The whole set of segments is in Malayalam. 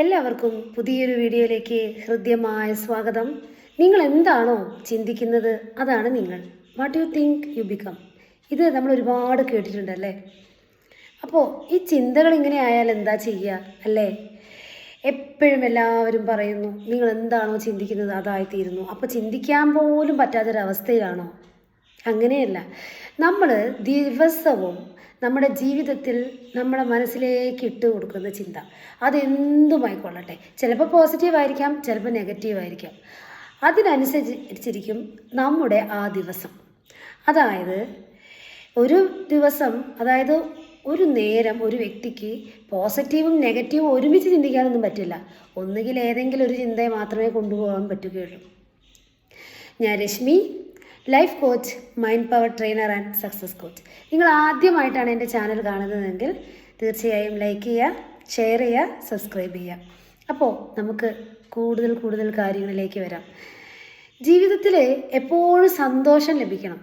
എല്ലാവർക്കും പുതിയൊരു വീഡിയോയിലേക്ക് ഹൃദ്യമായ സ്വാഗതം. നിങ്ങൾ എന്താണോ ചിന്തിക്കുന്നത് അതാണ് നിങ്ങൾ. What you think you become ഇത് നമ്മൾ ഒരുപാട് കേട്ടിട്ടുണ്ടല്ലേ അപ്പോൾ ഈ ചിന്തകൾ ഇങ്ങനെ ആയാൽ എന്താ ചെയ്യുക അല്ലേ? എപ്പോഴും എല്ലാവരും പറയുന്നു നിങ്ങൾ എന്താണോ ചിന്തിക്കുന്നത് അതായിത്തീരുന്നു. അപ്പോൾ ചിന്തിക്കാൻ പോലും പറ്റാത്തൊരവസ്ഥയിലാണോ? അങ്ങനെയല്ല. നമ്മൾ ദിവസവും നമ്മുടെ ജീവിതത്തിൽ നമ്മുടെ മനസ്സിലേക്ക് ഇട്ട് കൊടുക്കുന്ന ചിന്ത. അതെന്തുമായിക്കൊള്ളട്ടെ ചിലപ്പോൾ പോസിറ്റീവ് ആയിരിക്കാം ചിലപ്പോൾ നെഗറ്റീവ് ആയിരിക്കാം. അതിനനുസരിച്ചിരിക്കും നമ്മുടെ ആ ദിവസം. അതായത് ഒരു ദിവസം അതായത് ഒരു നേരം ഒരു വ്യക്തിക്ക് പോസിറ്റീവും നെഗറ്റീവും ഒരുമിച്ച് ചിന്തിക്കാനൊന്നും പറ്റില്ല. ഒന്നുകിൽ ഏതെങ്കിലും ഒരു ചിന്തയെ മാത്രമേ കൊണ്ടുപോകാൻ പറ്റുകയുള്ളൂ. ഞാൻ Reshmi life coach mind power trainer and success coach. നിങ്ങൾ ആദ്യമായിട്ടാണ് എന്റെ ചാനൽ കാണുന്നതെങ്കിൽ തീർച്ചയായും ലൈക്ക് ചെയ്യുക ഷെയർ ചെയ്യുക സബ്സ്ക്രൈബ് ചെയ്യുക. അപ്പോൾ നമുക്ക് കൂടുതൽ കൂടുതൽ കാര്യങ്ങളിലേക്ക് വരാം. ജീവിതത്തിൽ എപ്പോഴും സന്തോഷം ലഭിക്കണം.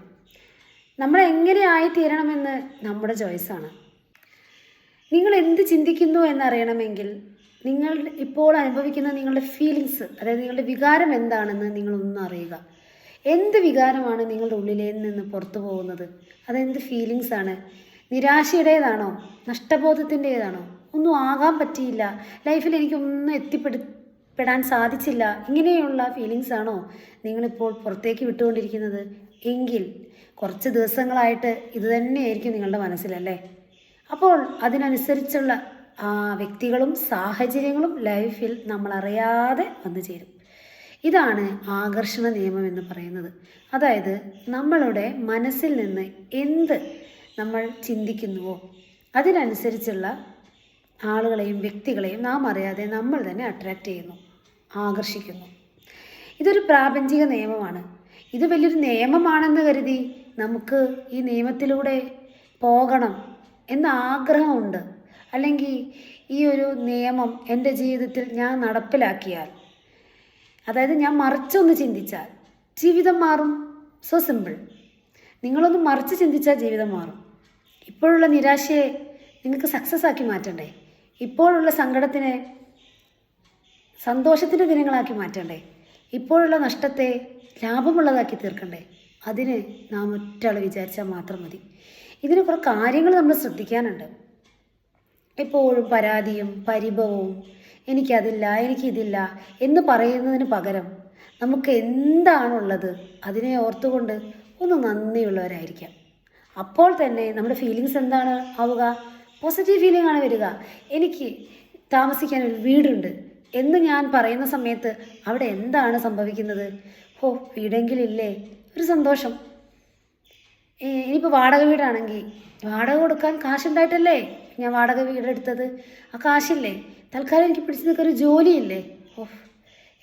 നമ്മൾ എങ്ങനെ ആയിത്തീരണമെന്ന് നമ്മുടെ ചോയ്സാണ് നിങ്ങൾ എന്ത് ചിന്തിക്കുന്നു എന്നറിയണമെങ്കിൽ നിങ്ങൾ ഇപ്പോൾ അനുഭവിക്കുന്ന നിങ്ങളുടെ ഫീലിങ്സ് അതായത് നിങ്ങളുടെ വികാരം എന്താണെന്ന് നിങ്ങളൊന്നും അറിയുക. എന്ത് വികാരമാണ് നിങ്ങളുടെ ഉള്ളിലേ നിന്ന് പുറത്തു പോകുന്നത്? അതെന്ത് ഫീലിങ്സ് ആണ്? നിരാശയുടേതാണോ? നഷ്ടബോധത്തിന്റേതാണോ? ഒന്നും ആകാൻ പറ്റിയില്ല. ലൈഫിൽ എനിക്കൊന്നും എത്തിപ്പെടു പെടാൻ സാധിച്ചില്ല. ഇങ്ങനെയുള്ള ഫീലിങ്സ് ആണോ നിങ്ങളിപ്പോൾ പുറത്തേക്ക് വിട്ടുകൊണ്ടിരിക്കുന്നത്? എങ്കിൽ കുറച്ച് ദിവസങ്ങളായിട്ട് ഇത് തന്നെയായിരിക്കും നിങ്ങളുടെ മനസ്സിലല്ലേ? അപ്പോൾ അതിനനുസരിച്ചുള്ള വ്യക്തികളും സാഹചര്യങ്ങളും ലൈഫിൽ നമ്മൾ അറിയാതെ വന്നു ചേരും ഇതാണ് ആകർഷണ നിയമം എന്ന് പറയുന്നത്. അതായത് നമ്മളുടെ മനസ്സിൽ നിന്ന് എന്ത് നമ്മൾ ചിന്തിക്കുന്നുവോ അതിനനുസരിച്ചുള്ള ആളുകളെയും വ്യക്തികളെയും നാം അറിയാതെ നമ്മൾ തന്നെ അട്രാക്റ്റ് ചെയ്യുന്നു ആകർഷിക്കുന്നു. ഇതൊരു പ്രാപഞ്ചിക നിയമമാണ്. ഇത് വലിയൊരു നിയമമാണെന്ന് കരുതി നമുക്ക് ഈ നിയമത്തിലൂടെ പോകണം എന്ന ആഗ്രഹമുണ്ട്. അല്ലെങ്കിൽ ഈ ഒരു നിയമം എന്റെ ജീവിതത്തിൽ ഞാൻ നടപ്പിലാക്കിയാൽ അതായത് ഞാൻ മറിച്ചൊന്ന് ചിന്തിച്ചാൽ ജീവിതം മാറും. സോ സിമ്പിൾ നിങ്ങളൊന്ന് മറിച്ച് ചിന്തിച്ചാൽ ജീവിതം മാറും. ഇപ്പോഴുള്ള നിരാശയെ നിങ്ങൾക്ക് സക്സസ് ആക്കി മാറ്റണ്ടേ? ഇപ്പോഴുള്ള സങ്കടത്തിനെ സന്തോഷത്തിന്റെ ദിനങ്ങളാക്കി മാറ്റണ്ടേ? ഇപ്പോഴുള്ള നഷ്ടത്തെ ലാഭമുള്ളതാക്കി തീർക്കണ്ടേ? അതിന് നാം ഒറ്റയാൾ വിചാരിച്ചാൽ മാത്രം മതി. ഇതിന് കുറേ കാര്യങ്ങൾ നമ്മൾ ശ്രദ്ധിക്കാനുണ്ട്. എപ്പോഴും പരാതിയും പരിഭവവും എനിക്കതില്ല എനിക്കിതില്ല എന്ന് പറയുന്നതിന് പകരം നമുക്ക് എന്താണുള്ളത് അതിനെ ഓർത്തുകൊണ്ട് ഒന്ന് നന്ദിയുള്ളവരായിരിക്കാം. അപ്പോൾ തന്നെ നമ്മുടെ ഫീലിങ്സ് എന്താണ് ആവുക? പോസിറ്റീവ് ഫീലിംഗ് ആണ് വരിക. എനിക്ക് താമസിക്കാൻ ഒരു വീടുണ്ട് എന്ന് ഞാൻ പറയുന്ന സമയത്ത് അവിടെ എന്താണ് സംഭവിക്കുന്നത്? ഹോ വീടെങ്കിലില്ലേ? ഒരു സന്തോഷം. ഇനിയിപ്പോൾ വാടക വീടാണെങ്കിൽ വാടക കൊടുക്കാൻ കാശുണ്ടായിട്ടല്ലേ? ഞാൻ വാടക വീടെടുത്തത്. ആ കാശില്ലേ? തൽക്കാലം എനിക്ക് പിടിച്ചു നിൽക്കൊരു ജോലിയില്ലേ? ഓ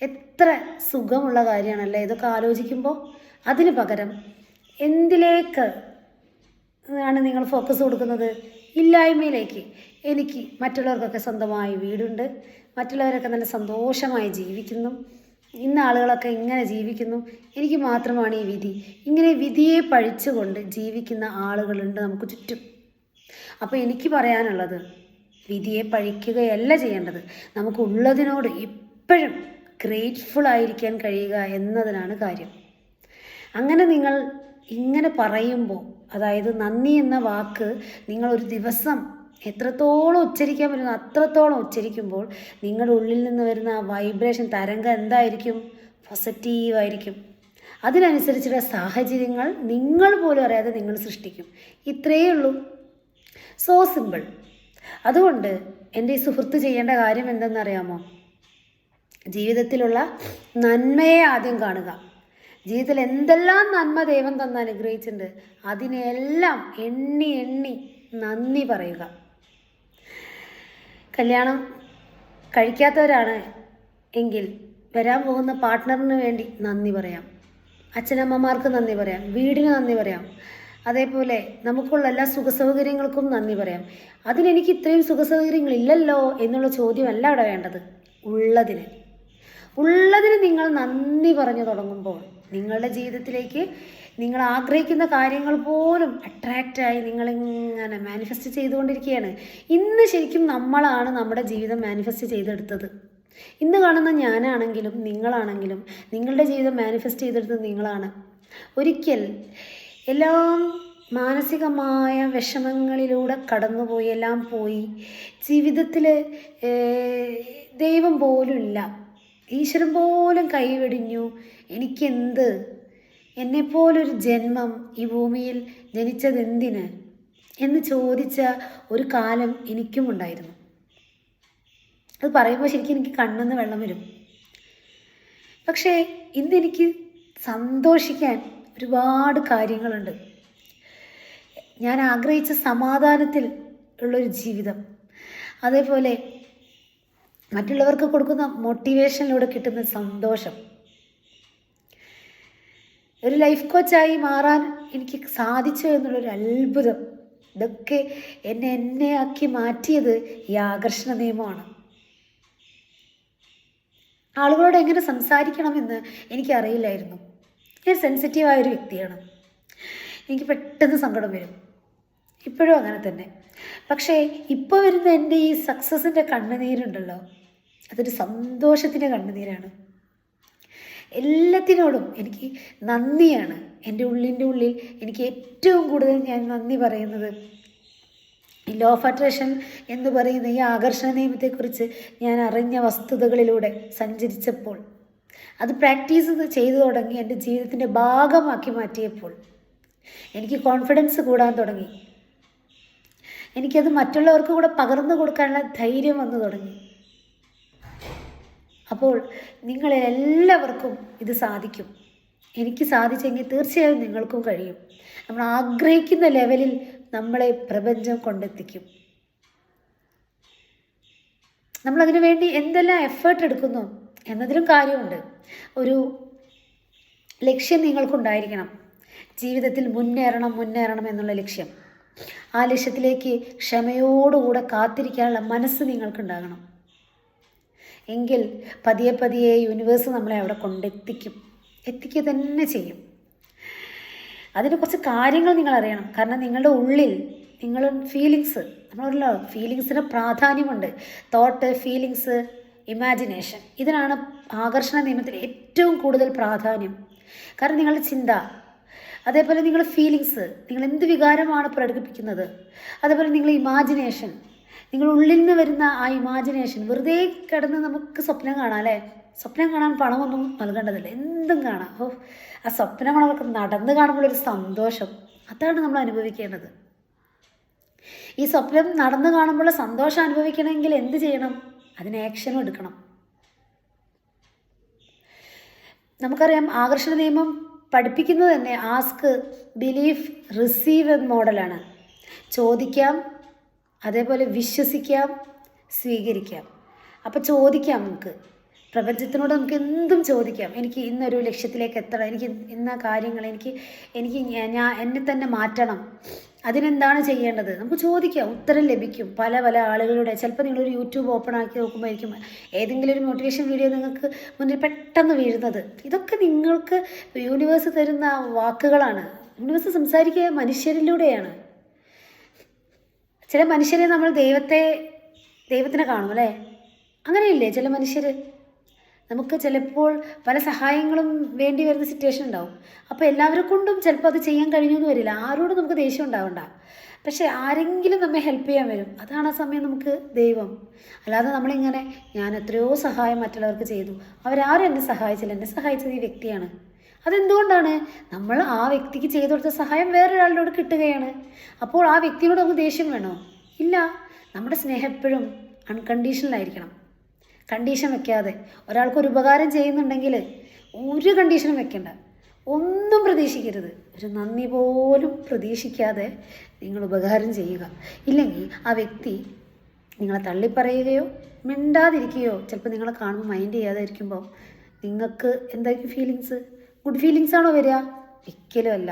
എത്ര സുഖമുള്ള കാര്യമാണല്ലേ? ഇതൊക്കെ ആലോചിക്കുമ്പോൾ അതിന് പകരം എന്തിലേക്ക് ആണ് നിങ്ങൾ ഫോക്കസ് കൊടുക്കുന്നത്? ഇല്ലായ്മയിലേക്ക്. എനിക്ക് മറ്റുള്ളവർക്കൊക്കെ സ്വന്തമായി വീടുണ്ട്. മറ്റുള്ളവരൊക്കെ നല്ല സന്തോഷമായി ജീവിക്കുന്നു. ഇന്ന ആളുകളൊക്കെ ഇങ്ങനെ ജീവിക്കുന്നു. എനിക്ക് മാത്രമാണ് ഈ വിധി. ഇങ്ങനെ വിധിയെ പഴിച്ചുകൊണ്ട് ജീവിക്കുന്ന ആളുകളുണ്ട് നമുക്ക് ചുറ്റും. അപ്പോൾ എനിക്ക് പറയാനുള്ളത് വിധിയെ പഴിക്കുകയല്ല ചെയ്യേണ്ടത്. നമുക്കുള്ളതിനോട് എപ്പോഴും ഗ്രേറ്റ്ഫുൾ ആയിരിക്കാൻ കഴിയുക എന്നതിനാണ് കാര്യം. അങ്ങനെ നിങ്ങൾ ഇങ്ങനെ പറയുമ്പോൾ അതായത് നന്ദി എന്ന വാക്ക് നിങ്ങൾ ഒരു ദിവസം എത്രത്തോളം ഉച്ചരിക്കാൻ പറ്റുന്നു അത്രത്തോളം ഉച്ചരിക്കുമ്പോൾ നിങ്ങളുടെ ഉള്ളിൽ നിന്ന് വരുന്ന ആ വൈബ്രേഷൻ തരംഗം എന്തായിരിക്കും? പോസിറ്റീവായിരിക്കും അതിനനുസരിച്ചുള്ള സാഹചര്യങ്ങൾ നിങ്ങൾ പോലും അറിയാതെ നിങ്ങൾ സൃഷ്ടിക്കും. ഇത്രയേ ഉള്ളൂ. സോ സിമ്പിൾ അതുകൊണ്ട് എന്റെ ഈ സുഹൃത്ത് ചെയ്യേണ്ട കാര്യം എന്തെന്നറിയാമോ? ജീവിതത്തിലുള്ള നന്മയെ ആദ്യം കാണുക. ജീവിതത്തിൽ എന്തെല്ലാം നന്മ ദൈവം തന്ന് അനുഗ്രഹിച്ചിട്ടുണ്ട് അതിനെല്ലാം എണ്ണി എണ്ണി നന്ദി പറയുക. കല്യാണം കഴിക്കാത്തവരാണ് എങ്കിൽ വരാൻ പോകുന്ന പാർട്ട്ണറിന് വേണ്ടി നന്ദി പറയാം. അച്ഛനമ്മമാർക്ക് നന്ദി പറയാം. വീടിന് നന്ദി പറയാം. അതേപോലെ നമുക്കുള്ള എല്ലാ സുഖസൗകര്യങ്ങൾക്കും നന്ദി പറയാം. അതിനെനിക്ക് ഇത്രയും സുഖസൗകര്യങ്ങൾ ഇല്ലല്ലോ എന്നുള്ള ചോദ്യമല്ല അവിടെ വേണ്ടത്. ഉള്ളതിന്. ഉള്ളതിന് നിങ്ങൾ നന്ദി പറഞ്ഞു തുടങ്ങുമ്പോൾ നിങ്ങളുടെ ജീവിതത്തിലേക്ക് നിങ്ങൾ ആഗ്രഹിക്കുന്ന കാര്യങ്ങൾ പോലും അട്രാക്റ്റായി നിങ്ങളിങ്ങനെ മാനിഫെസ്റ്റ് ചെയ്തുകൊണ്ടിരിക്കുകയാണ്. ഇന്ന് ശരിക്കും നമ്മളാണ് നമ്മുടെ ജീവിതം മാനിഫെസ്റ്റ് ചെയ്തെടുത്തത്. ഇന്ന് കാണുന്ന ഞാനാണെങ്കിലും നിങ്ങളാണെങ്കിലും നിങ്ങളുടെ ജീവിതം മാനിഫെസ്റ്റ് ചെയ്തെടുത്തത് നിങ്ങളാണ്. ഒരിക്കൽ എല്ലാം മാനസികമായ വിഷമങ്ങളിലൂടെ കടന്നുപോയി എല്ലാം പോയി. ജീവിതത്തിൽ ദൈവം പോലും ഇല്ല ഈശ്വരൻ പോലും കൈവെടിഞ്ഞു. എനിക്കെന്ത്? എന്നെപ്പോലൊരു ജന്മം ഈ ഭൂമിയിൽ ജനിച്ചതെന്തിന്? എന്ന് ചോദിച്ച ഒരു കാലം എനിക്കും ഉണ്ടായിരുന്നു. അത് പറയുമ്പോൾ ശരിക്കും എനിക്ക് കണ്ണെന്ന് വെള്ളം വരും. പക്ഷേ ഇന്നെനിക്ക് സന്തോഷിക്കാൻ ഒരുപാട് കാര്യങ്ങളുണ്ട്. ഞാൻ ആഗ്രഹിച്ച സമാധാനത്തിൽ ഉള്ളൊരു ജീവിതം. അതേപോലെ മറ്റുള്ളവർക്ക് കൊടുക്കുന്ന മോട്ടിവേഷനിലൂടെ കിട്ടുന്ന സന്തോഷം. ഒരു ലൈഫ് കോച്ചായി മാറാൻ എനിക്ക് സാധിച്ചു എന്നുള്ളൊരു അത്ഭുതം. ഇതൊക്കെ എന്നെ എന്നെ ആക്കി മാറ്റിയത് ഈ ആകർഷണ നിയമമാണ്. ആളുകളോട് എങ്ങനെ സംസാരിക്കണമെന്ന് എനിക്കറിയില്ലായിരുന്നു. ഞാൻ സെൻസിറ്റീവായ ഒരു വ്യക്തിയാണ്. എനിക്ക് പെട്ടെന്ന് സങ്കടം വരും. ഇപ്പോഴും അങ്ങനെ തന്നെ. പക്ഷേ ഇപ്പോൾ വരുന്ന എന്റെ ഈ സക്സസിന്റെ കണ്ണുനീരുണ്ടല്ലോ അതൊരു സന്തോഷത്തിന്റെ കണ്ണുനീരാണ്. എല്ലാത്തിനോടും എനിക്ക് നന്ദിയാണ്. എന്റെ ഉള്ളിന്റെ ഉള്ളിൽ എനിക്ക് ഏറ്റവും കൂടുതൽ ഞാൻ നന്ദി പറയുന്നത്. ഈ ലോ ഓഫ് അട്രാക്ഷൻ എന്ന് പറയുന്ന ഈ ആകർഷണ നിയമത്തെക്കുറിച്ച് ഞാൻ അറിഞ്ഞ വസ്തുതകളിലൂടെ സഞ്ചരിച്ചപ്പോൾ അത് പ്രാക്ടീസ് ചെയ്തു തുടങ്ങി എന്റെ ജീവിതത്തിന്റെ ഭാഗമാക്കി മാറ്റിയപ്പോൾ എനിക്ക് കോൺഫിഡൻസ് കൂടാൻ തുടങ്ങി. എനിക്കത് മറ്റുള്ളവർക്ക് കൂടെ പകർന്നു കൊടുക്കാനുള്ള ധൈര്യം വന്നു തുടങ്ങി. അപ്പോൾ നിങ്ങളെല്ലാവർക്കും ഇത് സാധിക്കും. എനിക്ക് സാധിച്ചെങ്കിൽ തീർച്ചയായും നിങ്ങൾക്കും കഴിയും. നമ്മൾ ആഗ്രഹിക്കുന്ന ലെവലിൽ നമ്മളെ പ്രപഞ്ചം കൊണ്ടെത്തിക്കും. നമ്മളതിനു വേണ്ടി എന്തെല്ലാം എഫേർട്ട് എടുക്കുന്നു? എന്നതിലും കാര്യമുണ്ട്. ഒരു ലക്ഷ്യം നിങ്ങൾക്കുണ്ടായിരിക്കണം. ജീവിതത്തിൽ മുന്നേറണം മുന്നേറണം എന്നുള്ള ലക്ഷ്യം. ആ ലക്ഷ്യത്തിലേക്ക് ക്ഷമയോടുകൂടെ കാത്തിരിക്കാനുള്ള മനസ്സ് നിങ്ങൾക്കുണ്ടാകണം. എങ്കിൽ പതിയെ പതിയെ യൂണിവേഴ്സ് നമ്മളെ അവിടെ കൊണ്ടെത്തിക്കും. എത്തിക്കുക തന്നെ ചെയ്യും. അതിന് കുറച്ച് കാര്യങ്ങൾ നിങ്ങൾ അറിയണം കാരണം നിങ്ങളുടെ ഉള്ളിൽ നിങ്ങൾ ഫീലിങ്സ് നമ്മളല്ലോ ഫീലിങ്സിന് പ്രാധാന്യമുണ്ട്. തോട്ട് ഫീലിങ്സ് ഇമാജിനേഷൻ ഇതിനാണ് ആകർഷണ നിയമത്തിൽ ഏറ്റവും കൂടുതൽ പ്രാധാന്യം. കാരണം നിങ്ങളുടെ ചിന്ത അതേപോലെ നിങ്ങളുടെ ഫീലിങ്സ് നിങ്ങൾ എന്ത് വികാരമാണ് പ്രകടിപ്പിക്കുന്നത് അതേപോലെ നിങ്ങളുടെ ഇമാജിനേഷൻ നിങ്ങൾ ഉള്ളിൽ നിന്ന് വരുന്ന ആ ഇമാജിനേഷൻ വെറുതെ കിടന്ന് നമുക്ക് സ്വപ്നം കാണാം അല്ലേ? സ്വപ്നം കാണാൻ പണമൊന്നും നൽകേണ്ടതില്ല. എന്തും കാണാം. ഓ ആ സ്വപ്നങ്ങളൊക്കെ നടന്ന് കാണുമ്പോഴൊരു സന്തോഷം. അതാണ് നമ്മൾ അനുഭവിക്കേണ്ടത്. ഈ സ്വപ്നം നടന്നു കാണുമ്പോൾ സന്തോഷം അനുഭവിക്കണമെങ്കിൽ എന്ത് ചെയ്യണം? അതിന് ആക്ഷനും എടുക്കണം. നമുക്കറിയാം ആകർഷണ നിയമം പഠിപ്പിക്കുന്നത് തന്നെ ആസ്ക് ബിലീഫ് റിസീവ് എന്ന മോഡലാണ് ചോദിക്കാം അതേപോലെ വിശ്വസിക്കാം സ്വീകരിക്കാം. അപ്പോൾ ചോദിക്കാം നമുക്ക്. പ്രപഞ്ചത്തിനോട് നമുക്ക് എന്തും ചോദിക്കാം. എനിക്ക് ഇന്നൊരു ലക്ഷ്യത്തിലേക്ക് എത്തണം. എനിക്ക് ഇന്ന കാര്യങ്ങൾ എനിക്ക് എനിക്ക് ഞാൻ എന്നെ തന്നെ മാറ്റണം. അതിനെന്താണ് ചെയ്യേണ്ടത്? നമുക്ക് ചോദിക്കാം. ഉത്തരം ലഭിക്കും. പല പല ആളുകളുടെ ചിലപ്പോൾ നിങ്ങളൊരു യൂട്യൂബ് ഓപ്പൺ ആക്കി നോക്കുമ്പോഴായിരിക്കും ഏതെങ്കിലും ഒരു മോട്ടിവേഷൻ വീഡിയോ നിങ്ങൾക്ക് മുന്നിൽ പെട്ടെന്ന് വീഴുന്നത്. ഇതൊക്കെ നിങ്ങൾക്ക് യൂണിവേഴ്സ് തരുന്ന വാക്കുകളാണ്. യൂണിവേഴ്സ് സംസാരിക്കുക മനുഷ്യരിലൂടെയാണ്. ചില മനുഷ്യരെ നമ്മൾ ദൈവത്തെ ദൈവത്തിനെ കാണും അല്ലേ? അങ്ങനെയില്ലേ? ചില മനുഷ്യർ നമുക്ക് ചിലപ്പോൾ പല സഹായങ്ങളും വേണ്ടി വരുന്ന സിറ്റുവേഷൻ ഉണ്ടാവും. അപ്പോൾ എല്ലാവരെ കൊണ്ടും ചിലപ്പോൾ അത് ചെയ്യാൻ കഴിഞ്ഞു എന്ന് വരില്ല. ആരോടും നമുക്ക് ദേഷ്യം ഉണ്ടാവണ്ട. പക്ഷേ ആരെങ്കിലും നമ്മെ ഹെൽപ്പ് ചെയ്യാൻ വരും. അതാണ് ആ സമയം നമുക്ക് ദൈവം. അല്ലാതെ നമ്മളിങ്ങനെ ഞാൻ എത്രയോ സഹായം മറ്റുള്ളവർക്ക് ചെയ്തു. അവരാരും എന്നെ സഹായിച്ചില്ല. എന്നെ സഹായിച്ചത് ഈ വ്യക്തിയാണ്. അതെന്തുകൊണ്ടാണ്? നമ്മൾ ആ വ്യക്തിക്ക് ചെയ്തു കൊടുത്ത സഹായം വേറൊരാളിനോട് കിട്ടുകയാണ്. അപ്പോൾ ആ വ്യക്തിയോട് നമുക്ക് ദേഷ്യം വേണോ? ഇല്ല. നമ്മുടെ സ്നേഹം എപ്പോഴും അൺകണ്ടീഷണലായിരിക്കണം കണ്ടീഷൻ വെക്കാതെ. ഒരാൾക്ക് ഒരു ഉപകാരം ചെയ്യുന്നുണ്ടെങ്കിൽ ഒരു കണ്ടീഷനും വെക്കണ്ട. ഒന്നും പ്രതീക്ഷിക്കരുത്. ഒരു നന്ദി പോലും പ്രതീക്ഷിക്കാതെ നിങ്ങൾ ഉപകാരം ചെയ്യുക. ഇല്ലെങ്കിൽ ആ വ്യക്തി നിങ്ങളെ തള്ളിപ്പറയുകയോ മിണ്ടാതിരിക്കുകയോ ചിലപ്പോൾ നിങ്ങളെ കാണുമ്പോൾ മൈൻഡ് ചെയ്യാതിരിക്കുമ്പോൾ നിങ്ങൾക്ക് എന്തായിരിക്കും ഫീലിങ്സ് ഗുഡ് ഫീലിങ്സ് ആണോ വരിക? ഒരിക്കലും അല്ല.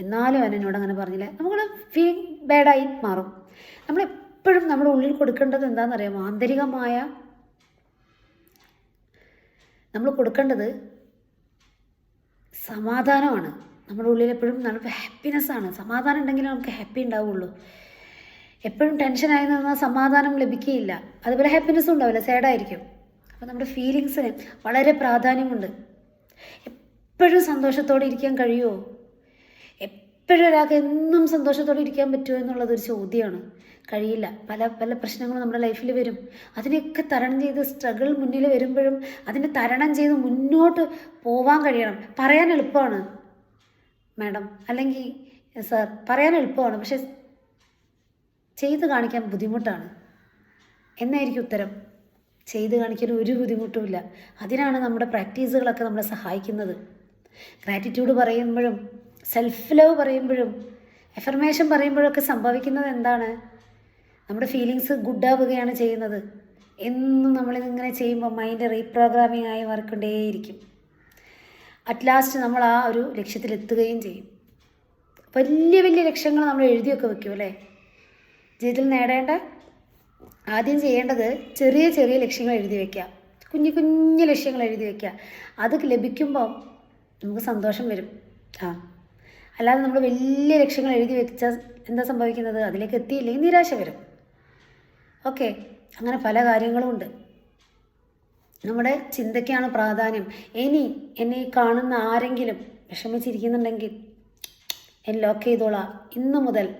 എന്നാലും അവൻ എന്നോട് അങ്ങനെ പറഞ്ഞില്ല നമ്മൾ ഫീലിംഗ് ബാഡായി മാറും. നമ്മളെപ്പോഴും നമ്മുടെ ഉള്ളിൽ കൊടുക്കേണ്ടത് എന്താണെന്നറിയാമോ? ആന്തരികമായ നമ്മൾ കൊടുക്കേണ്ടത് സമാധാനമാണ്. നമ്മുടെ ഉള്ളിൽ എപ്പോഴും നമുക്ക് ഹാപ്പിനെസ് ആണ്. സമാധാനം ഉണ്ടെങ്കിലേ നമുക്ക് ഹാപ്പി ഉണ്ടാവുള്ളൂ. എപ്പോഴും ടെൻഷനായി നിന്നാൽ സമാധാനം ലഭിക്കുകയില്ല. അതുപോലെ ഹാപ്പിനെസ്സും ഉണ്ടാവില്ല. സാഡായിരിക്കും അപ്പോൾ നമ്മുടെ ഫീലിങ്സിന് വളരെ പ്രാധാന്യമുണ്ട്. എപ്പോഴും സന്തോഷത്തോടെ ഇരിക്കാൻ കഴിയുമോ? എപ്പോഴും ഒരാൾക്ക് എന്നും സന്തോഷത്തോടെ ഇരിക്കാൻ പറ്റുമോ എന്നുള്ളതൊരു ചോദ്യമാണ്. കഴിയില്ല. പല പല പ്രശ്നങ്ങളും നമ്മുടെ ലൈഫിൽ വരും. അതിനെയൊക്കെ തരണം ചെയ്ത് സ്ട്രഗിൾ മുന്നിൽ വരുമ്പോഴും അതിനെ തരണം ചെയ്ത് മുന്നോട്ട് പോവാൻ കഴിയണം. പറയാൻ എളുപ്പമാണ്. മാഡം അല്ലെങ്കിൽ സാർ പറയാൻ എളുപ്പമാണ്. പക്ഷെ ചെയ്ത് കാണിക്കാൻ ബുദ്ധിമുട്ടാണ്. എന്നായിരിക്കും ഉത്തരം? ചെയ്ത് കാണിക്കാൻ ഒരു ബുദ്ധിമുട്ടുമില്ല അതിനാണ് നമ്മുടെ പ്രാക്ടീസുകളൊക്കെ നമ്മളെ സഹായിക്കുന്നത്. ഗ്രാറ്റിറ്റ്യൂഡ് പറയുമ്പോഴും സെൽഫ് ലവ് പറയുമ്പോഴും എഫർമേഷൻ പറയുമ്പോഴൊക്കെ സംഭവിക്കുന്നത് എന്താണ്? നമ്മുടെ ഫീലിങ്സ് ഗുഡാവുകയാണ് ചെയ്യുന്നത്. എന്നും നമ്മളിതിങ്ങനെ ചെയ്യുമ്പോൾ മൈൻഡ് റീപ്രോഗ്രാമിംഗ് ആയി വർക്കേണ്ടേയിരിക്കും അറ്റ് ലാസ്റ്റ് നമ്മൾ ആ ഒരു ലക്ഷ്യത്തിലെത്തുകയും ചെയ്യും. വലിയ വലിയ ലക്ഷ്യങ്ങൾ നമ്മൾ എഴുതിയൊക്കെ വെക്കും അല്ലേ? ജീവിതത്തിൽ നേടേണ്ട ആദ്യം ചെയ്യേണ്ടത് ചെറിയ ചെറിയ ലക്ഷ്യങ്ങൾ എഴുതി വയ്ക്കുക കുഞ്ഞു കുഞ്ഞു ലക്ഷ്യങ്ങൾ എഴുതി വയ്ക്കുക അത് ലഭിക്കുമ്പോൾ നമുക്ക് സന്തോഷം വരും. ആ. അല്ലാതെ നമ്മൾ വലിയ ലക്ഷ്യങ്ങൾ എഴുതി വെച്ചാൽ എന്താ സംഭവിക്കുന്നത്? അതിലേക്ക് എത്തിയില്ലെങ്കിൽ നിരാശ വരും. ഓക്കെ. അങ്ങനെ പല കാര്യങ്ങളും ഉണ്ട്. നമ്മുടെ ചിന്തയ്ക്കാണ് പ്രാധാന്യം. ഇനി എന്നെ കാണുന്ന ആരെങ്കിലും വിഷമിച്ചിരിക്കുന്നുണ്ടെങ്കിൽ ലോക്ക് ചെയ്തോളാം. ഇന്നു മുതൽ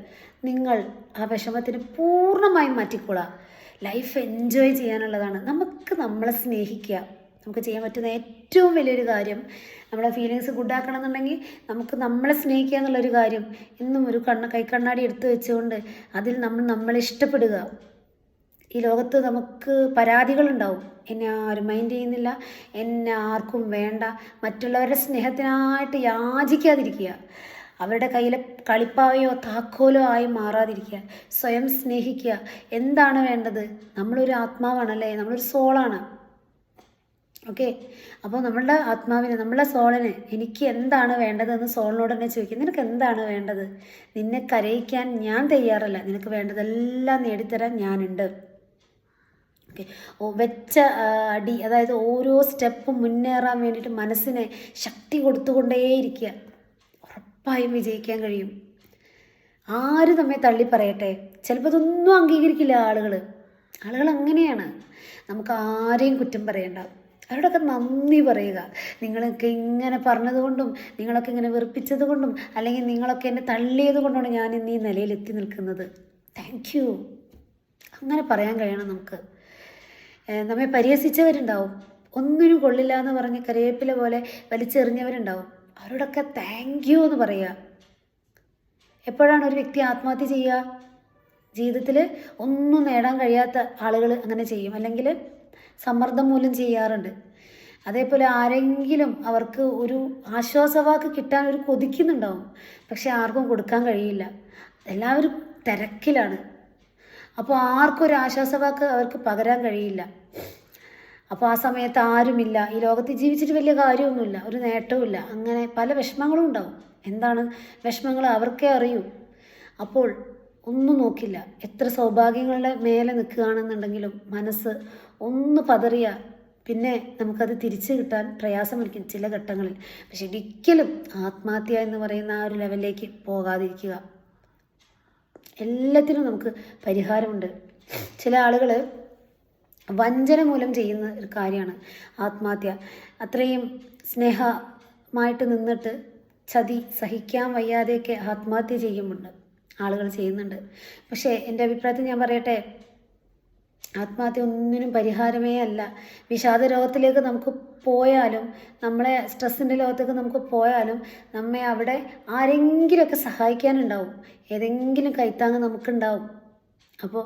നിങ്ങൾ ആ വിഷമത്തിന് പൂർണമായും മാറ്റിക്കോളാം. Life enjoy ചെയ്യാനുള്ളതാണ്. നമുക്ക് നമ്മളെ സ്നേഹിക്കുക. നമുക്ക് ചെയ്യാൻ പറ്റുന്ന ഏറ്റവും വലിയൊരു കാര്യം നമ്മുടെ ഫീലിങ്സ് ഗുഡാക്കണം എന്നുണ്ടെങ്കിൽ നമുക്ക് നമ്മളെ സ്നേഹിക്കുക എന്നുള്ളൊരു കാര്യം എന്നും ഒരു കണ്ണ കൈക്കണ്ണാടി എടുത്തു വെച്ചുകൊണ്ട് അതിൽ നമ്മൾ നമ്മളെ ഇഷ്ടപ്പെടുക. ഈ ലോകത്ത് നമുക്ക് പരാതികളുണ്ടാവും. എന്നെ ആരും മൈൻഡ് ചെയ്യുന്നില്ല എന്നെ ആർക്കും വേണ്ട. മറ്റുള്ളവരുടെ സ്നേഹത്തിനായിട്ട് യാചിക്കാതിരിക്കുക. അവരുടെ കയ്യിലെ കളിപ്പാവയോ താക്കോലോ ആയി മാറാതിരിക്കുക. സ്വയം സ്നേഹിക്കുക. എന്താണ് വേണ്ടത്? നമ്മളൊരു ആത്മാവാണല്ലേ? നമ്മളൊരു സോളാണ് ഓക്കെ? അപ്പോൾ നമ്മളുടെ ആത്മാവിനെ നമ്മളുടെ സോളിനെ എനിക്ക് എന്താണ് വേണ്ടതെന്ന് സോളിനോട് തന്നെ ചോദിക്കും. നിനക്ക് എന്താണ് വേണ്ടത്? നിന്നെ കരയിക്കാൻ ഞാൻ തയ്യാറല്ല. നിനക്ക് വേണ്ടതെല്ലാം നേടിത്തരാൻ ഞാനുണ്ട്. ഓക്കെ? വെച്ച അടി അതായത് ഓരോ സ്റ്റെപ്പും മുന്നേറാൻ വേണ്ടിയിട്ട് മനസ്സിനെ ശക്തി കൊടുത്തുകൊണ്ടേയിരിക്കുക. ഉറപ്പായും വിജയിക്കാൻ കഴിയും. ആര് നമ്മെ തള്ളി പറയട്ടെ. ചിലപ്പോൾ ഇതൊന്നും അംഗീകരിക്കില്ല ആളുകൾ ആളുകൾ അങ്ങനെയാണ്. നമുക്ക് ആരെയും കുറ്റം പറയണ്ട. അവരോടൊക്കെ നന്ദി പറയുക. നിങ്ങളൊക്കെ ഇങ്ങനെ പറഞ്ഞതുകൊണ്ടും നിങ്ങളൊക്കെ ഇങ്ങനെ വെറുപ്പിച്ചത് കൊണ്ടും അല്ലെങ്കിൽ നിങ്ങളൊക്കെ എന്നെ തള്ളിയത് കൊണ്ടാണ് ഞാൻ ഇന്ന് ഈ നിലയിൽ എത്തി നിൽക്കുന്നത്. താങ്ക് യു അങ്ങനെ പറയാൻ കഴിയണം നമുക്ക്. നമ്മെ പരിഹസിച്ചവരുണ്ടാവും. ഒന്നിനും കൊള്ളില്ല എന്ന് പറഞ്ഞ് കറിവേപ്പില പോലെ വലിച്ചെറിഞ്ഞവരുണ്ടാവും. അവരോടൊക്കെ താങ്ക് യു എന്ന് പറയുക. എപ്പോഴാണ് ഒരു വ്യക്തി ആത്മഹത്യ ചെയ്യുക? ജീവിതത്തിൽ ഒന്നും നേടാൻ കഴിയാത്ത ആളുകൾ അങ്ങനെ ചെയ്യും. അല്ലെങ്കിൽ സമ്മർദ്ദം മൂലം ചെയ്യാറുണ്ട്. അതേപോലെ ആരെങ്കിലും അവർക്ക് ഒരു ആശ്വാസവാക്ക് കിട്ടാൻ ഒരു കൊതിക്കുന്നുണ്ടാവും. പക്ഷെ ആർക്കും കൊടുക്കാൻ കഴിയില്ല. എല്ലാവരും തിരക്കിലാണ്. അപ്പോൾ ആർക്കും ഒരു ആശ്വാസവാക്ക് അവർക്ക് പകരാൻ കഴിയില്ല. അപ്പോൾ ആ സമയത്ത് ആരുമില്ല. ഈ ലോകത്ത് ജീവിച്ചിട്ട് വലിയ കാര്യമൊന്നുമില്ല. ഒരു നേട്ടവുമില്ല. അങ്ങനെ പല വിഷമങ്ങളും ഉണ്ടാവും. എന്താണ് വിഷമങ്ങൾ അവർക്കേ അറിയൂ. അപ്പോൾ ഒന്നും നോക്കില്ല. എത്ര സൗഭാഗ്യങ്ങളുടെ മേലെ നിൽക്കുകയാണെന്നുണ്ടെങ്കിലും മനസ്സ് ഒന്ന് പതറിയ പിന്നെ നമുക്കത് തിരിച്ചു കിട്ടാൻ പ്രയാസമായിരിക്കും ചില ഘട്ടങ്ങളിൽ. പക്ഷെ ഒരിക്കലും ആത്മഹത്യ എന്ന് പറയുന്ന ആ ഒരു ലെവലിലേക്ക് പോകാതിരിക്കുക. എല്ലാത്തിനും നമുക്ക് പരിഹാരമുണ്ട്. ചില ആളുകൾ വഞ്ചന മൂലം ചെയ്യുന്ന ഒരു കാര്യമാണ് ആത്മഹത്യ. അത്രയും സ്നേഹമായിട്ട് നിന്നിട്ട് ചതി സഹിക്കാൻ വയ്യാതെയൊക്കെ ആത്മഹത്യ ചെയ്യുമുണ്ട് ആളുകൾ ചെയ്യുന്നുണ്ട്. പക്ഷേ എന്റെ അഭിപ്രായത്തിൽ ഞാൻ പറയട്ടെ ആത്മഹത്യ ഒന്നിനും പരിഹാരമേ അല്ല. വിഷാദ രോഗത്തിലേക്ക് നമുക്ക് പോയാലും നമ്മളെ സ്ട്രെസ്സിന്റെ ലോകത്തേക്ക് നമുക്ക് പോയാലും നമ്മെ അവിടെ ആരെങ്കിലുമൊക്കെ സഹായിക്കാനുണ്ടാവും. ഏതെങ്കിലും കൈത്താങ്ങ് നമുക്കുണ്ടാവും. അപ്പോൾ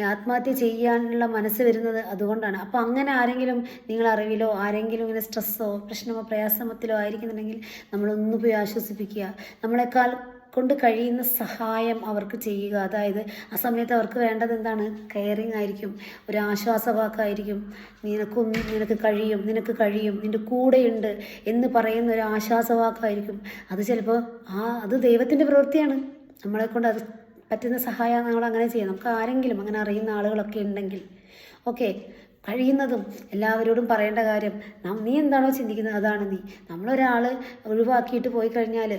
ആത്മഹത്യ ചെയ്യാനുള്ള മനസ്സ് വരുന്നത് അതുകൊണ്ടാണ്. അപ്പോൾ അങ്ങനെ ആരെങ്കിലും നിങ്ങൾ അറിവിലോ ആരെങ്കിലും ഇങ്ങനെ സ്ട്രെസ്സോ പ്രശ്നമോ പ്രയാസമത്തിലോ ആയിരിക്കുന്നുണ്ടെങ്കിൽ നമ്മളൊന്നു പോയി ആശ്വസിപ്പിക്കുക. നമ്മളെക്കാൾ കൊണ്ട് കഴിയുന്ന സഹായം അവർക്ക് ചെയ്യുക. അതായത് ആ സമയത്ത് അവർക്ക് വേണ്ടത് എന്താണ്? കെയറിങ് ആയിരിക്കും ഒരു ആശ്വാസവാക്കായിരിക്കും. നിനക്കും നിനക്ക് കഴിയും നിനക്ക് കഴിയും നിന്റെ കൂടെയുണ്ട് എന്ന് പറയുന്ന ഒരു ആശ്വാസവാക്കായിരിക്കും. അത് ചിലപ്പോൾ ആ അത് ദൈവത്തിന്റെ പ്രവൃത്തിയാണ്. നമ്മളെ കൊണ്ട് അത് പറ്റുന്ന സഹായം നമ്മൾ അങ്ങനെ ചെയ്യാം. നമുക്ക് ആരെങ്കിലും അങ്ങനെ അറിയുന്ന ആളുകളൊക്കെ ഉണ്ടെങ്കിൽ. ഓക്കെ കഴിയുന്നതും എല്ലാവരോടും പറയേണ്ട കാര്യം നാം എന്താണോ ചിന്തിക്കുന്നത്? അതാണ് നീ. നമ്മളൊരാൾ ഒഴിവാക്കിയിട്ട് പോയി കഴിഞ്ഞാൽ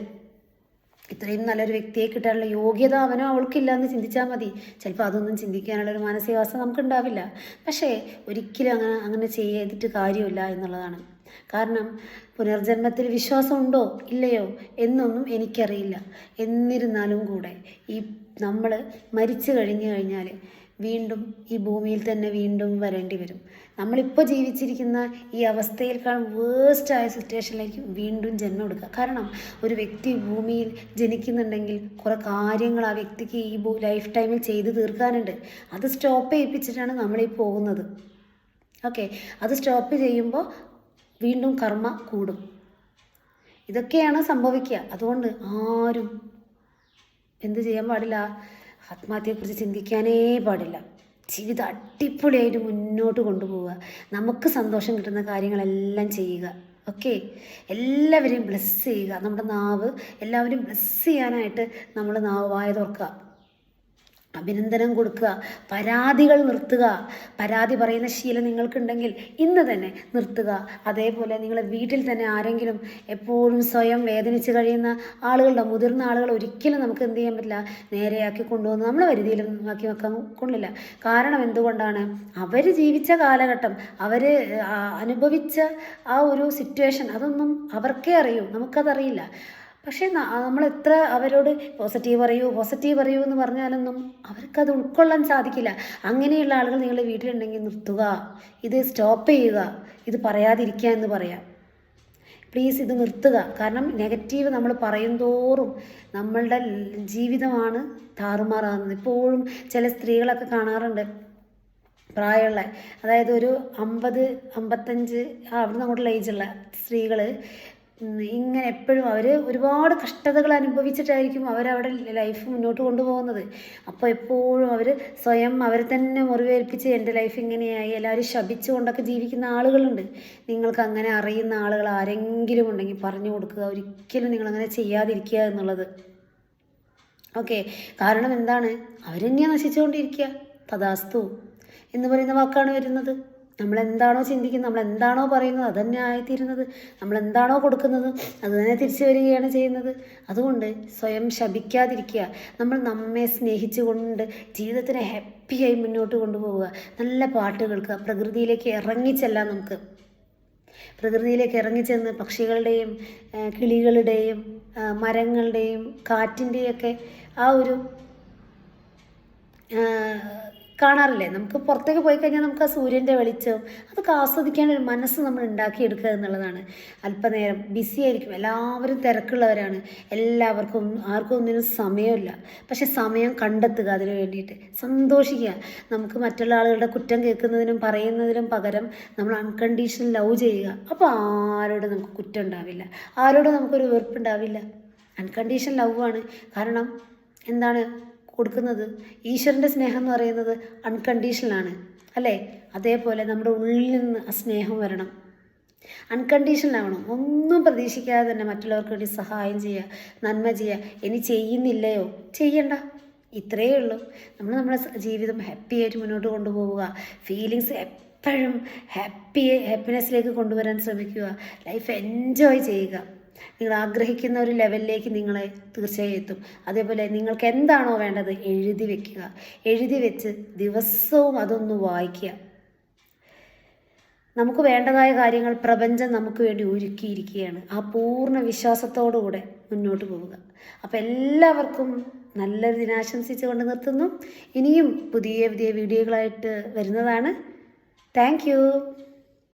ഇത്രയും നല്ലൊരു വ്യക്തിയെ കിട്ടാനുള്ള യോഗ്യത അവനോ അവൾക്കില്ല എന്ന് ചിന്തിച്ചാൽ മതി. ചിലപ്പോൾ അതൊന്നും ചിന്തിക്കാനുള്ള ഒരു മാനസികാവസ്ഥ നമുക്കുണ്ടാവില്ല. പക്ഷേ ഒരിക്കലും അങ്ങനെ അങ്ങനെ ചെയ്തിട്ട് കാര്യമില്ല എന്നുള്ളതാണ്. കാരണം പുനർജന്മത്തിൽ വിശ്വാസമുണ്ടോ? ഇല്ലയോ? എന്നൊന്നും എനിക്കറിയില്ല. എന്നിരുന്നാലും കൂടെ ഈ നമ്മൾ മരിച്ചു കഴിഞ്ഞു കഴിഞ്ഞാൽ വീണ്ടും ഈ ഭൂമിയിൽ തന്നെ വീണ്ടും വരേണ്ടി വരും. നമ്മളിപ്പോൾ ജീവിച്ചിരിക്കുന്ന ഈ അവസ്ഥയിൽക്കാൾ ആയ സിറ്റുവേഷനിലേക്ക് വീണ്ടും ജന്മം എടുക്കുക. കാരണം ഒരു വ്യക്തി ഭൂമിയിൽ ജനിക്കുന്നുണ്ടെങ്കിൽ കുറേ കാര്യങ്ങൾ ആ വ്യക്തിക്ക് ഈ ലൈഫ് ടൈമിൽ ചെയ്തു തീർക്കാനുണ്ട്. അത് സ്റ്റോപ്പ് ചെയ്യിപ്പിച്ചിട്ടാണ് നമ്മളീ പോകുന്നത്. ഓക്കെ അത് സ്റ്റോപ്പ് ചെയ്യുമ്പോൾ വീണ്ടും കർമ്മ കൂടും. ഇതൊക്കെയാണ് സംഭവിക്കുക. അതുകൊണ്ട് ആരും എന്ത് ചെയ്യാൻ പാടില്ല. ആത്മഹത്യയെക്കുറിച്ച് ചിന്തിക്കാനേ പാടില്ല. ജീവിതം അടിപൊളിയായിട്ട് മുന്നോട്ട് കൊണ്ടുപോവുക. നമുക്ക് സന്തോഷം കിട്ടുന്ന കാര്യങ്ങളെല്ലാം ചെയ്യുക. ഓക്കെ എല്ലാവരെയും ബ്ലെസ് ചെയ്യുക. നമ്മുടെ നാവ് എല്ലാവരും ബ്ലെസ് ചെയ്യാനായിട്ട് നമ്മൾ നാവ് വായ തുറക്കുക അഭിനന്ദനം കൊടുക്കുക. പരാതികൾ നിർത്തുക. പരാതി പറയുന്ന ശീലം നിങ്ങൾക്കുണ്ടെങ്കിൽ ഇന്ന് തന്നെ നിർത്തുക. അതേപോലെ നിങ്ങളെ വീട്ടിൽ തന്നെ ആരെങ്കിലും എപ്പോഴും സ്വയം വേദനിച്ച് കഴിയുന്ന ആളുകളുടെ മുതിർന്ന ആളുകൾ ഒരിക്കലും നമുക്ക് എന്ത് ചെയ്യാൻ പറ്റില്ല. നേരെയാക്കി കൊണ്ടുവന്ന് നമ്മളെ വരുതിയിലും ആക്കി വെക്കാൻ കൊള്ളില്ല. കാരണം എന്തുകൊണ്ടാണ്? അവർ ജീവിച്ച കാലഘട്ടം അവർ അനുഭവിച്ച ആ ഒരു സിറ്റുവേഷൻ അതൊന്നും അവർക്കേ അറിയൂ. നമുക്കതറിയില്ല. പക്ഷേ നമ്മൾ എത്ര അവരോട് പോസിറ്റീവ് പറയൂ പോസിറ്റീവ് പറയൂ എന്ന് പറഞ്ഞാലൊന്നും അവർക്കത് ഉൾക്കൊള്ളാൻ സാധിക്കില്ല. അങ്ങനെയുള്ള ആളുകൾ നിങ്ങളുടെ വീട്ടിലുണ്ടെങ്കിൽ നിർത്തുക. ഇത് സ്റ്റോപ്പ് ചെയ്യുക. ഇത് പറയാതിരിക്കുക എന്ന് പറയാം. പ്ലീസ് ഇത് നിർത്തുക. കാരണം നെഗറ്റീവ് നമ്മൾ പറയും തോറും നമ്മളുടെ ജീവിതമാണ് താറുമാറാകുന്നത്. ഇപ്പോഴും ചില സ്ത്രീകളൊക്കെ കാണാറുണ്ട് പ്രായമുള്ള. അതായത് ഒരു അമ്പത് അമ്പത്തഞ്ച് അവിടുന്ന് അങ്ങോട്ടുള്ള ഏജുള്ള സ്ത്രീകൾ ഇങ്ങനെ എപ്പോഴും അവർ ഒരുപാട് കഷ്ടതകൾ അനുഭവിച്ചിട്ടായിരിക്കും അവരവിടെ ലൈഫ് മുന്നോട്ട് കൊണ്ടുപോകുന്നത്. അപ്പോൾ എപ്പോഴും അവർ സ്വയം അവരെ തന്നെ മുറിവേൽപ്പിച്ച് എന്റെ ലൈഫ് ഇങ്ങനെയായി എല്ലാവരും ശപിച്ചുകൊണ്ടൊക്കെ ജീവിക്കുന്ന ആളുകളുണ്ട്. നിങ്ങൾക്ക് അങ്ങനെ അറിയുന്ന ആളുകൾ ആരെങ്കിലും ഉണ്ടെങ്കിൽ പറഞ്ഞു കൊടുക്കുക. ഒരിക്കലും നിങ്ങളങ്ങനെ ചെയ്യാതിരിക്കുക എന്നുള്ളത്. ഓക്കെ കാരണം എന്താണ്? അവരെന്നെയാണ് നശിച്ചുകൊണ്ടിരിക്കുക. തഥാസ്തു. എന്ന് പറയുന്ന വാക്കാണ് വരുന്നത്. നമ്മൾ എന്താണോ ചിന്തിക്കുന്നത് നമ്മൾ എന്താണോ പറയുന്നത് അത് തന്നെ ആയിത്തീരുന്നത് നമ്മൾ എന്താണോ കൊടുക്കുന്നത് അത് തന്നെ തിരിച്ചു വരികയാണ് ചെയ്യുന്നത്. അതുകൊണ്ട് സ്വയം ശപിക്കാതിരിക്കുക. നമ്മൾ നമ്മെ സ്നേഹിച്ചുകൊണ്ട് ജീവിതത്തിനെ ഹാപ്പിയായി മുന്നോട്ട് കൊണ്ടുപോവുക. നല്ല പാട്ട് കേൾക്കുക പ്രകൃതിയിലേക്ക് ഇറങ്ങിച്ചെല്ലാം നമുക്ക്. പ്രകൃതിയിലേക്ക് ഇറങ്ങിച്ചെന്ന് പക്ഷികളുടെയും കിളികളുടെയും മരങ്ങളുടെയും കാറ്റിന്റെയൊക്കെ ആ ഒരു കാണാറില്ലേ? നമുക്ക് പുറത്തേക്ക് പോയി കഴിഞ്ഞാൽ നമുക്ക് ആ സൂര്യന്റെ വെളിച്ചം അതൊക്കെ ആസ്വദിക്കാൻ ഒരു മനസ്സ് നമ്മൾ ഉണ്ടാക്കിയെടുക്കുക എന്നുള്ളതാണ്. അല്പനേരം ബിസി ആയിരിക്കും. എല്ലാവരും തിരക്കുള്ളവരാണ്. എല്ലാവർക്കും ആർക്കും ഒന്നിനും സമയമില്ല. പക്ഷെ സമയം കണ്ടെത്തുക അതിന് വേണ്ടിയിട്ട്. സന്തോഷിക്കുക. നമുക്ക് മറ്റുള്ള ആളുകളുടെ കുറ്റം കേൾക്കുന്നതിനും പറയുന്നതിനും പകരം നമ്മൾ അൺകണ്ടീഷണൽ ലവ് ചെയ്യുക. അപ്പോൾ ആരോടും നമുക്ക് കുറ്റം ഉണ്ടാവില്ല. ആരോടും നമുക്കൊരു വെറുപ്പുണ്ടാവില്ല അൺകണ്ടീഷണൽ ലവ് ആണ്. കാരണം എന്താണ്? കൊടുക്കുന്നത് ഈശ്വരന്റെ സ്നേഹം എന്ന് പറയുന്നത് അൺകണ്ടീഷണലാണ് അല്ലേ? അതേപോലെ നമ്മുടെ ഉള്ളിൽ നിന്ന് ആ സ്നേഹം വരണം. അൺകണ്ടീഷണലാവണം ഒന്നും പ്രതീക്ഷിക്കാതെ തന്നെ മറ്റുള്ളവർക്ക് വേണ്ടി സഹായം ചെയ്യുക നന്മ ചെയ്യുക. ഇനി ചെയ്യുന്നില്ലയോ? ചെയ്യണ്ട. ഇത്രയേ ഉള്ളൂ. നമ്മൾ നമ്മുടെ ജീവിതം ഹാപ്പി ആയിട്ട് മുന്നോട്ട് കൊണ്ടുപോവുക. ഫീലിങ്സ് എപ്പോഴും ഹാപ്പി ഹാപ്പിനെസ്സിലേക്ക് കൊണ്ടുവരാൻ ശ്രമിക്കുക. ലൈഫ് എൻജോയ് ചെയ്യുക. നിങ്ങൾ ആഗ്രഹിക്കുന്ന ഒരു ലെവലിലേക്ക് നിങ്ങളെ തീർച്ചയായും എത്തും. അതേപോലെ നിങ്ങൾക്ക് എന്താണോ വേണ്ടത് എഴുതി വെക്കുക. എഴുതി വെച്ച് ദിവസവും അതൊന്ന് വായിക്കുക. നമുക്ക് വേണ്ടതായ കാര്യങ്ങൾ പ്രപഞ്ചം നമുക്ക് വേണ്ടി ഒരുക്കിയിരിക്കുകയാണ്. ആ പൂർണ വിശ്വാസത്തോടുകൂടെ മുന്നോട്ട് പോവുക. അപ്പോൾ എല്ലാവർക്കും നല്ലൊരു ദിനാശംസിച്ചുകൊണ്ട് നിർത്തുന്നു. ഇനിയും പുതിയ പുതിയ വീഡിയോകളായിട്ട് വരുന്നതാണ്. താങ്ക്